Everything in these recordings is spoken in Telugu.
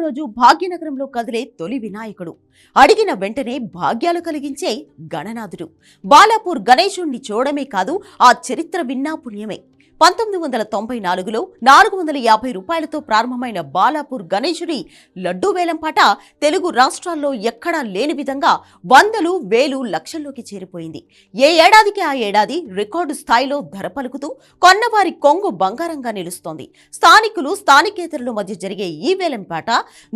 రోజు భాగ్యనగరంలో కదిలే తొలి వినాయకుడు. అడిగిన వెంటనే భాగ్యాలు కలిగించే గణనాథుడు. బాలాపూర్ గణేశుణ్ణి చూడమే కాదు ఆ చరిత్ర విన్నా పుణ్యమే పంతొమ్మిది వందల తొంభై నాలుగులో నాలుగు వందల యాభై రూపాయలతో ప్రారంభమైన బాలాపూర్ గణేశుడి లడ్డూ వేలంపాట తెలుగు రాష్ట్రాల్లో ఎక్కడా లేని విధంగా వందలు వేలు లక్షల్లోకి చేరిపోయింది. ఏ ఏడాదికి ఆ ఏడాది రికార్డు స్థాయిలో ధర పలుకుతూ కొన్నవారి కొంగు బంగారంగా నిలుస్తోంది. స్థానికులు స్థానికేతరుల మధ్య జరిగే ఈ వేలంపాట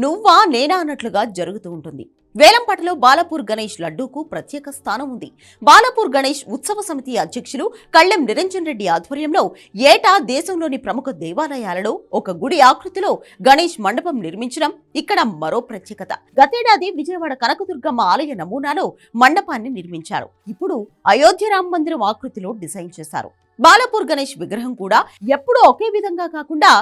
నువ్వా నేనా అన్నట్లుగా జరుగుతూ ఉంటుంది. వేలంపాటలో బాలాపూర్ గణేష్ లడ్డూకు ప్రత్యేక స్థానం ఉంది. బాలాపూర్ గణేష్ ఉత్సవ సమితి అధ్యక్షులు కళ్ళెం నిరంజన్ రెడ్డి ఆధ్వర్యంలో ఏటా దేశంలోని ప్రముఖ దేవాలయాలలో ఒక గుడి ఆకృతిలో గణేష్ మండపం నిర్మించడం ఇక్కడ మరో ప్రత్యేకత. గతేడాది విజయవాడ కనకదుర్గమ్మ ఆలయ నమూనాలో మండపాన్ని నిర్మించారు. ఇప్పుడు అయోధ్య రామ మందిరం ఆకృతిలో డిజైన్ చేశారు. బాలాపూర్ గణేష్ విగ్రహం కూడా ఎప్పుడూ ఒకే విధంగా కాకుండా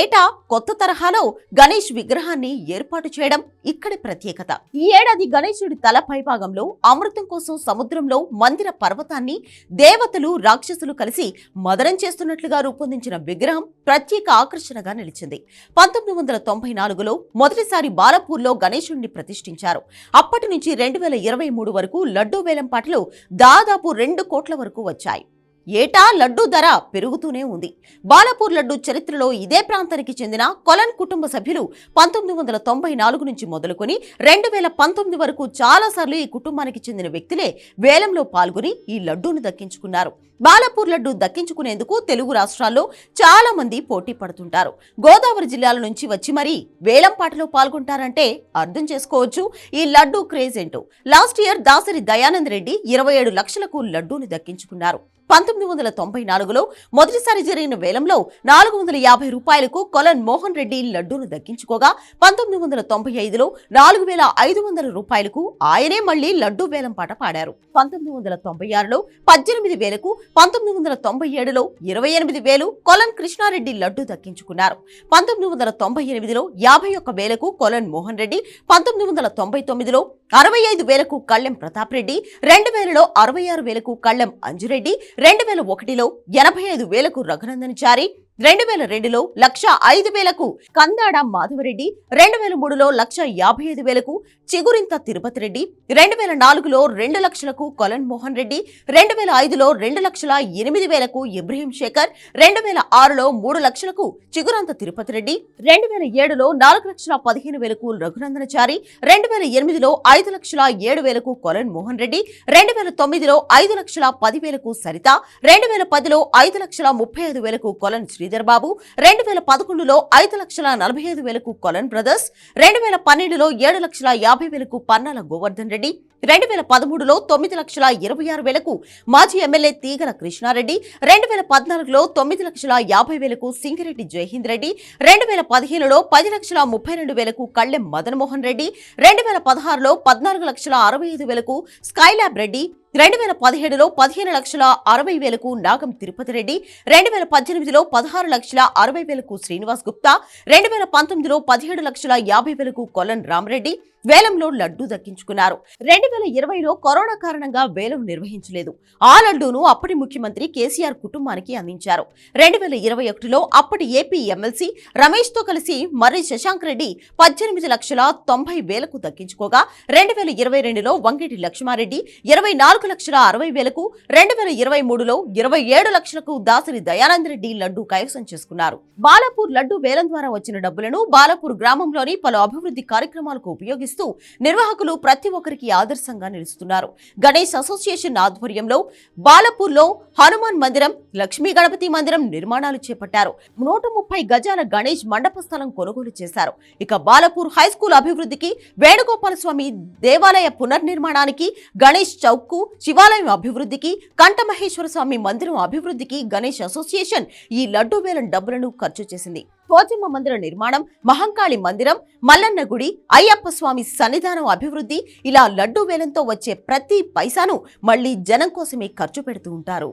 ఏటా కొత్త తరహాలో గణేష్ విగ్రహాన్ని ఏర్పాటు చేయడం ఇక్కడి ప్రత్యేకత. ఈ ఏడాది గణేశుడి తల పైభాగంలో అమృతం కోసం సముద్రంలో మందిర పర్వతాన్ని దేవతలు రాక్షసులు కలిసి మదనం చేస్తున్నట్లుగా రూపొందించిన విగ్రహం ప్రత్యేక ఆకర్షణగా నిలిచింది. పంతొమ్మిది వందల తొంభై నాలుగులో మొదటిసారి బాలపూర్లో గణేశుడిని ప్రతిష్ఠించారు. అప్పటి నుంచి రెండు వేల ఇరవై మూడు వరకు లడ్డూ వేలంపాటలు దాదాపు రెండు కోట్ల వరకు వచ్చాయి. ఏటా లడ్డూ ధర పెరుగుతూనే ఉంది. బాలాపూర్ లడ్డు చరిత్రలో ఇదే ప్రాంతానికి చెందిన కొలన్ కుటుంబ సభ్యులు పంతొమ్మిది వందల తొంభై నాలుగు నుంచి మొదలుకొని రెండు వేల పంతొమ్మిది వరకు చాలాసార్లు ఈ కుటుంబానికి చెందిన వ్యక్తులే వేలంలో పాల్గొని ఈ లడ్డూను దక్కించుకున్నారు. బాలపూర్ లడ్డు దక్కించుకునేందుకు తెలుగు రాష్ట్రాల్లో చాలా మంది పోటీ పడుతుంటారు. గోదావరి జిల్లాల నుంచి వచ్చి మరీ వేలం పాటలో పాల్గొంటారంటే అర్థం చేసుకోవచ్చు. ఈ లడ్డూ క్రేజ్ ఏంటో? లాస్ట్ ఇయర్ దాసరి దయానంద్ రెడ్డి ఇరవై ఏడు లక్షలకు లడ్డూని దక్కించుకున్నారు. పంతొమ్మిది వందల తొంభై నాలుగులో మొదటిసారి జరిగిన వేలంలో నాలుగు వందల యాభై రూపాయలకు కొలన్ మోహన్ రెడ్డి లడ్డూను దక్కించుకోగా పంతొమ్మిది వందల తొంభై ఐదులో నాలుగు వేల ఐదు వందల రూపాయలకు ఆయనే మళ్ళీ లడ్డూ వేలం పాట పాడారు. పంతొమ్మిది వందల తొంభై ఆరులో పద్దెనిమిది వేలకు పంతొమ్మిది వందల తొంభై ఏడులో ఇరవై ఎనిమిది వేలు కొలన్ కృష్ణారెడ్డి లడ్డూ దక్కించుకున్నారు. పంతొమ్మిది వందల తొంభై ఎనిమిదిలో యాభై ఒక్క వేలకు కొలన్ మోహన్ రెడ్డి పంతొమ్మిది వందల తొంభై తొమ్మిదిలో అరవై ఐదు వేలకు కళ్ళెం ప్రతాప్ రెడ్డి రెండు వేలలో అరవై ఆరు వేలకు కళ్ళెం అంజురెడ్డి రెండు వేల ఒకటిలో ఎనభై ఐదు వేలకు రఘునందన్ చారి రెండు వేల రెండులో లక్ష ఐదు వేలకు కందాడ మాధవరెడ్డి రెండు వేల మూడులో లక్ష యాభై ఐదు వేలకు చిగురింత తిరుపతి రెడ్డి రెండు వేల నాలుగులో రెండు లక్షలకు కొలన్ మోహన్ రెడ్డి రెండు వేల ఐదులో రెండు లక్షల ఎనిమిది వేలకు ఇబ్రహీం శేఖర్ రెండు వేల ఆరులో మూడు లక్షలకు చిగురంత తిరుపతి రెడ్డి రెండు వేల ఏడులో నాలుగు లక్షల పదిహేను వేలకు రఘునందనచారి రెండు వేల ఎనిమిదిలో ఐదు లక్షల ఏడు వేలకు కొలన్ మోహన్ రెడ్డి రెండు వేల తొమ్మిదిలో ఐదు లక్షల పది వేలకు సరిత రెండు వేల పదిలో ఐదు లక్షల ముప్పై ఐదు వేలకు కొలన్ శ్రీ శ్రీధర్బాబు రెండు వేల పదకొండులో ఐదు లక్షల నలభై ఐదు వేలకు కొలన్ బ్రదర్స్ రెండు వేల పన్నెండులో ఏడు లక్షల యాభై వేలకు పన్నాల గోవర్ధన్ రెడ్డి రెండు వేల పదమూడులో తొమ్మిది లక్షల ఇరవై ఆరు వేలకు మాజీ ఎమ్మెల్యే తీగల కృష్ణారెడ్డి రెండు వేల పద్నాలుగులో తొమ్మిది లక్షల యాభై వేలకు సింగిరెడ్డి జయహింద్ రెడ్డి రెండు వేల పదిహేనులో పది లక్షల ముప్పై రెండు వేలకు కళ్ళెం మదన్మోహన్ రెడ్డి రెండు వేల పదహారులో పద్నాలుగు లక్షల అరవై ఐదు వేలకు స్కైలాబ్ రెడ్డి రెండు వేల పదిహేడులో పదిహేను లక్షల అరవై వేలకు నాగం తిరుపతి రెడ్డి రెండు వేల పద్దెనిమిదిలో పదహారు లక్షల అరవై వేలకు శ్రీనివాస్ గుప్తా రెండు వేల పంతొమ్మిదిలో పదిహేడు లక్షల యాభై వేలకు కొలన్ రామరెడ్డి వేలంలో లడ్డూ దక్కించుకున్నారు. రెండు వేల ఇరవైలో కరోనా కారణంగా వేలం నిర్వహించలేదు. ఆ లడ్డూను అప్పటి ముఖ్యమంత్రి కేసీఆర్ కుటుంబానికి అందించారు. రెండు వేల ఇరవై ఒకటిలో అప్పటి ఏపీ ఎమ్మెల్సీ రమేష్తో కలిసి మర్రి శశాంక్ రెడ్డి పద్దెనిమిది లక్షల తొంభై వేలకు దక్కించుకోగా రెండు వేల ఇరవై రెండులో వంగేటి లక్ష్మారెడ్డి ఇరవై నాలుగు లక్షల అరవై వేలకు రెండు వేల ఇరవై మూడులో ఇరవై ఏడు లక్షలకు దాసరి దయానందరెడ్డి లడ్డూ కైవసం చేసుకున్నారు. బాలాపూర్ లడ్డూ వేలం ద్వారా వచ్చిన డబ్బులను బాలాపూర్ గ్రామంలోని పలు అభివృద్ధి కార్యక్రమాలకు ఉపయోగిస్తూ నిర్వాహకులు ప్రతి ఒక్కరికి ఆదర్శంగా నిలుస్తున్నారు. గణేష్ అసోసియేషన్ ఆధ్వర్యంలో బాలపూర్లో హనుమాన్ మందిరం లక్ష్మీ గణపతి మందిరం నిర్మాణాలు చేపట్టారు. నూట ముప్పై గజాల గణేష్ మండప స్థలం కొనుగోలు చేశారు. ఇక బాలపూర్ హై స్కూల్ అభివృద్ధికి వేణుగోపాల స్వామి దేవాలయ పునర్నిర్మాణానికి గణేష్ చౌక్ శివాలయం అభివృద్ధికి కంఠమహేశ్వర స్వామి మందిరం అభివృద్ధికి గణేష్ అసోసియేషన్ ఈ లడ్డూ వేలం డబ్బులను ఖర్చు చేసింది. పోచమ్మ మందిర నిర్మాణం మహంకాళి మందిరం మల్లన్న గుడి అయ్యప్ప స్వామి సన్నిధానం అభివృద్ధి ఇలా లడ్డూ వేలంతో వచ్చే ప్రతి పైసాను మళ్ళీ జనం కోసమే ఖర్చు పెడుతూ ఉంటారు.